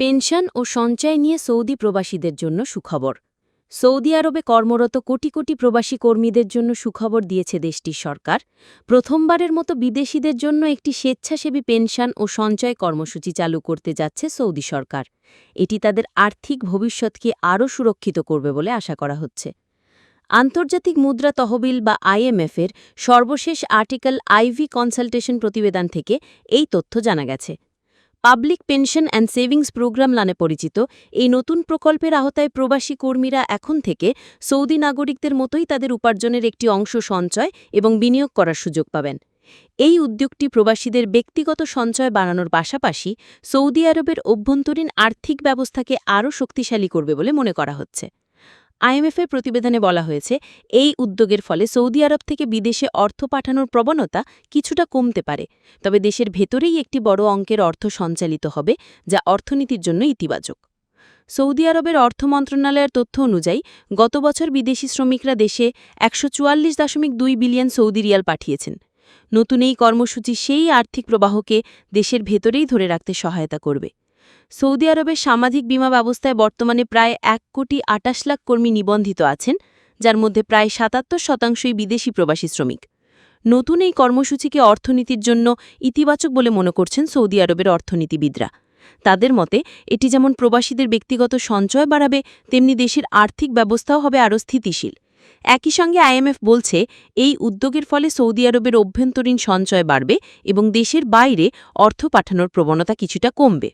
Pension ও সঞ্চয় নিয়ে Saudi প্রবাসীদের জন্য সুখবর। সৌদি আরবে কর্মরত কোটি কোটি প্রবাসী কর্মীদের জন্য সুখবর দিয়েছে দেশটির সরকার। প্রথমবারের মতো বিদেশিদের জন্য একটি স্বেচ্ছাসেবী পেনশন ও সঞ্চয় কর্মসূচি চালু করতে যাচ্ছে সৌদি সরকার। এটি তাদের আর্থিক ভবিষ্যৎকে আরও সুরক্ষিত করবে বলে আশা করা হচ্ছে। আন্তর্জাতিক মুদ্রা তহবিল বা আইএমএফের সর্বশেষ আর্টিকেল আইভি কনসালটেশন প্রতিবেদন থেকে এই তথ্য জানা গেছে। Public pension and savings program নামে পরিচিত, এই নতুন প্রকল্পের আওতায় প্রবাসী কর্মীরা এখন থেকে সৌদি নাগরিকদের মতোই তাদের উপার্জনের একটি অংশ সঞ্চয় এবং বিনিয়োগ করার সুযোগ পাবেন। এই উদ্যোগটি প্রবাসীদের ব্যক্তিগত সঞ্চয় বাড়ানোর পাশাপাশি সৌদি আরবের অভ্যন্তরীণ আর্থিক ব্যবস্থাকে আরও শক্তিশালী করবে বলে মনে করা হচ্ছে। আইএমএফের প্রতিবেদনে বলা হয়েছে, এই উদ্যোগের ফলে সৌদি আরব থেকে বিদেশে অর্থ পাঠানোর প্রবণতা কিছুটা কমতে পারে। তবে দেশের ভেতরেই একটি বড় অঙ্কের অর্থ সঞ্চালিত হবে, যা অর্থনীতির জন্য ইতিবাচক। সৌদি আরবের অর্থ মন্ত্রণালয়ের তথ্য অনুযায়ী, গত বছর বিদেশি শ্রমিকরা দেশে একশো চুয়াল্লিশ দশমিক দুই বিলিয়ন সৌদি রিয়াল পাঠিয়েছেন। নতুন এই কর্মসূচি সেই আর্থিক প্রবাহকে দেশের ভেতরেই ধরে রাখতে সহায়তা করবে। সৌদি আরবের সামাজিক বিমা ব্যবস্থায় বর্তমানে প্রায় এক কোটি আটাশ লাখ কর্মী নিবন্ধিত আছেন, যার মধ্যে প্রায় সাতাত্তর শতাংশই বিদেশি প্রবাসী শ্রমিক। নতুন এই কর্মসূচিকে অর্থনীতির জন্য ইতিবাচক বলে মনে করছেন সৌদি আরবের অর্থনীতিবিদরা। তাদের মতে, এটি যেমন প্রবাসীদের ব্যক্তিগত সঞ্চয় বাড়াবে, তেমনি দেশের আর্থিক ব্যবস্থাও হবে আরও স্থিতিশীল। একই সঙ্গে আইএমএফ বলছে, এই উদ্যোগের ফলে সৌদি আরবের অভ্যন্তরীণ সঞ্চয় বাড়বে এবং দেশের বাইরে অর্থ পাঠানোর প্রবণতা কিছুটা কমবে।